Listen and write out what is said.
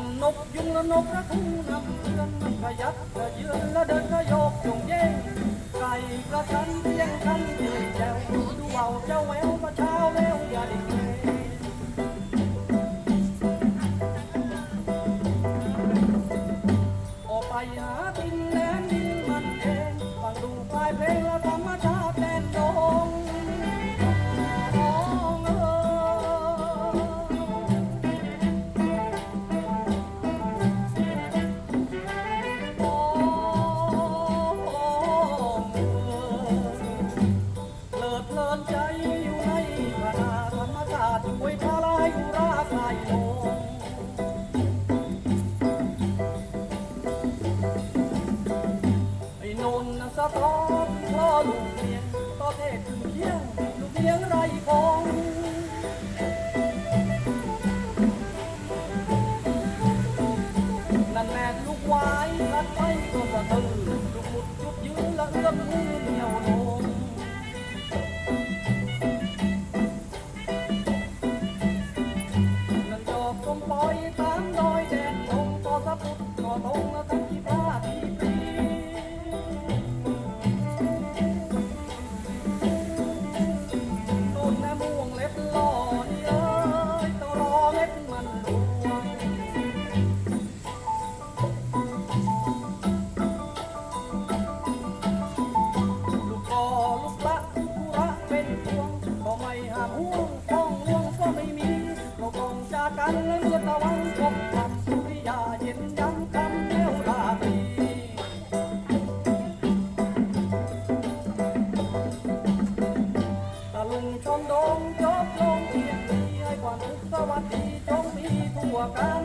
นั่นนกยุงและนกกระทูนำเพื่อนมันขยับกระเยือนและเดินกระโยกจงเย่งไก่กระชัน ชาติช่วยทลายอุราคายลงไอ้นนท์นะสะท้อนพ่อลูกเมียงตอเทพึงเพียงลูกเมียงไรพงนันแม่ลูกวายลัดไปก็สะตือลูกหมุดจุดยืนและเอื้อมมือ ก็ไม่หามห่วงท้องห่วงก็ไม่มีเราคงจากกันและเมื่อตะวันตกคำสุริยาเย็นย้ำคำแนวราตรีตะลุงชมดงจบลงเพียงนี้ให้ความสุขสวัสดีจงมีทั่วกัน